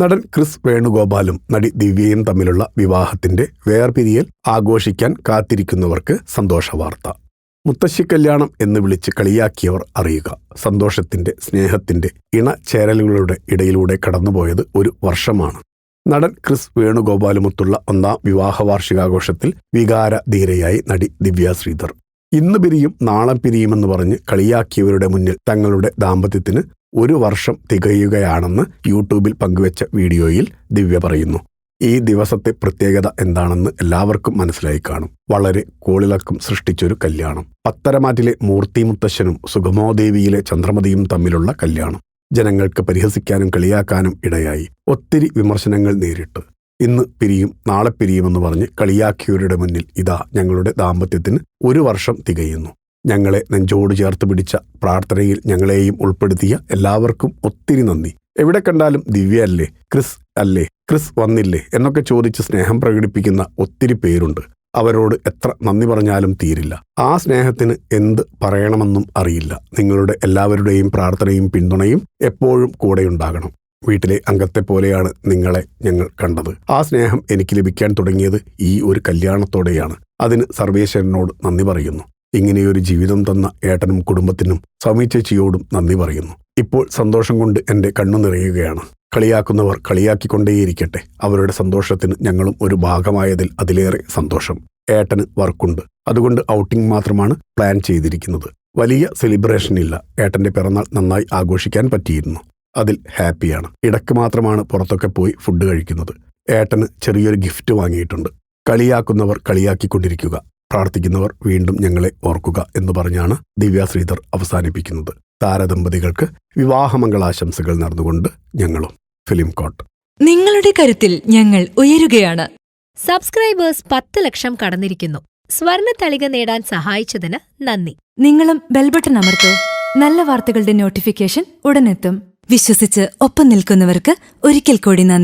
നടൻ ക്രിസ് വേണുഗോപാലും നടി ദിവ്യയും തമ്മിലുള്ള വിവാഹത്തിന്റെ വേർപിരിയൽ ആഘോഷിക്കാൻ കാത്തിരിക്കുന്നവർക്ക് സന്തോഷവാർത്ത. മുത്തശ്ശി കല്യാണം എന്ന് വിളിച്ച് കളിയാക്കിയവർ അറിയുക. സന്തോഷത്തിന്റെ സ്നേഹത്തിന്റെ ഇണചേരലുകളുടെ ഇടയിലൂടെ കടന്നുപോയത് ഒരു വർഷമാണ്. നടൻ ക്രിസ് വേണുഗോപാലുമൊത്തുള്ള ഒന്നാം വിവാഹ വാർഷികാഘോഷത്തിൽ വികാരധീരയായി നടി ദിവ്യ ശ്രീധർ. ഇന്ന് പിരിയും നാളെ പിരിയുമെന്ന് പറഞ്ഞ് കളിയാക്കിയവരുടെ മുന്നിൽ തങ്ങളുടെ ദാമ്പത്യത്തിന് ഒരു വർഷം തികയുകയാണെന്ന് യൂട്യൂബിൽ പങ്കുവച്ച വീഡിയോയിൽ ദിവ്യ പറയുന്നു. ഈ ദിവസത്തെ പ്രത്യേകത എന്താണെന്ന് എല്ലാവർക്കും മനസ്സിലായി കാണും. വളരെ കോളിളക്കം സൃഷ്ടിച്ചൊരു കല്യാണം. പത്തരമാറ്റിലെ മൂർത്തി മുത്തശ്ശനും സുഗമോദേവിയിലെ ചന്ദ്രമതിയും തമ്മിലുള്ള കല്യാണം. ജനങ്ങൾക്ക് പരിഹസിക്കാനും കളിയാക്കാനും ഇടയായി. ഒത്തിരി വിമർശനങ്ങൾ നേരിട്ട്. ഇന്ന് പിരിയും നാളെ പിരിയുമെന്ന് പറഞ്ഞ് കളിയാക്കിയവരുടെ മുന്നിൽ ഇതാ ഞങ്ങളുടെ ദാമ്പത്യത്തിന് ഒരു വർഷം തികയുന്നു. ഞങ്ങളെ നെഞ്ചോട് ചേർത്ത് പിടിച്ച പ്രാർത്ഥനയിൽ ഞങ്ങളെയും ഉൾപ്പെടുത്തിയ എല്ലാവർക്കും ഒത്തിരി നന്ദി. എവിടെ കണ്ടാലും ദിവ്യ അല്ലേ ക്രിസ് അല്ലേ ക്രിസ് വന്നില്ലേ എന്നൊക്കെ ചോദിച്ച് സ്നേഹം പ്രകടിപ്പിക്കുന്ന ഒത്തിരി പേരുണ്ട്. അവരോട് എത്ര നന്ദി പറഞ്ഞാലും തീരില്ല. ആ സ്നേഹത്തിന് എന്ത് പറയണമെന്നും അറിയില്ല. നിങ്ങളുടെ എല്ലാവരുടെയും പ്രാർത്ഥനയും പിന്തുണയും എപ്പോഴും കൂടെയുണ്ടാകണം. വീട്ടിലെ അംഗത്തെ പോലെയാണ് നിങ്ങളെ ഞങ്ങൾ കണ്ടത്. ആ സ്നേഹം എനിക്ക് ലഭിക്കാൻ തുടങ്ങിയത് ഈ ഒരു കല്യാണത്തോടെയാണ്. അതിന് സർവേശ്വരനോട് നന്ദി പറയുന്നു. ഇങ്ങനെയൊരു ജീവിതം തന്ന ഏട്ടനും കുടുംബത്തിനും സൗമ്യ ചേച്ചിയോടും നന്ദി പറയുന്നു. ഇപ്പോൾ സന്തോഷം കൊണ്ട് എന്റെ കണ്ണു നിറയുകയാണ്. കളിയാക്കുന്നവർ കളിയാക്കിക്കൊണ്ടേയിരിക്കട്ടെ. അവരുടെ സന്തോഷത്തിന് ഞങ്ങളും ഒരു ഭാഗമായതിൽ അതിലേറെ സന്തോഷം. ഏട്ടന് വർക്കുണ്ട്. അതുകൊണ്ട് ഔട്ടിംഗ് മാത്രമാണ് പ്ലാൻ ചെയ്തിരിക്കുന്നത്. വലിയ സെലിബ്രേഷൻ ഇല്ല ഏട്ടന്റെ പിറന്നാൾ നന്നായി ആഘോഷിക്കാൻ പറ്റിയിരുന്നു. അതിൽ ഹാപ്പിയാണ്. ഇടയ്ക്ക് മാത്രമാണ് പുറത്തൊക്കെ പോയി ഫുഡ് കഴിക്കുന്നത്. ഏട്ടന് ചെറിയൊരു ഗിഫ്റ്റ് വാങ്ങിയിട്ടുണ്ട്. കളിയാക്കുന്നവർ കളിയാക്കിക്കൊണ്ടിരിക്കുക. പ്രാർത്ഥിക്കുന്നവർ വീണ്ടും ഞങ്ങളെ ഓർക്കുക എന്ന് പറഞ്ഞാണ് ദിവ്യ ശ്രീധർ അവസാനിപ്പിക്കുന്നത്. താരദമ്പതികൾക്ക് വിവാഹമംഗളാശംസകൾ നടന്നുകൊണ്ട് ഞങ്ങളും ഫിലിം കോട്ട് നിങ്ങളുടെ കരുത്തിൽ ഞങ്ങൾ ഉയരുകയാണ്. സബ്സ്ക്രൈബേഴ്സ് പത്ത് ലക്ഷം കടന്നിരിക്കുന്നു. സ്വർണ തളിക നേടാൻ സഹായിച്ചതിന് നന്ദി. നിങ്ങളും ബെൽബട്ടൺ അമർത്തോ. നല്ല വാർത്തകളുടെ നോട്ടിഫിക്കേഷൻ ഉടനെത്തും. വിശ്വസിച്ച് ഒപ്പം നിൽക്കുന്നവർക്ക് ഒരിക്കൽ കൂടി നന്ദി.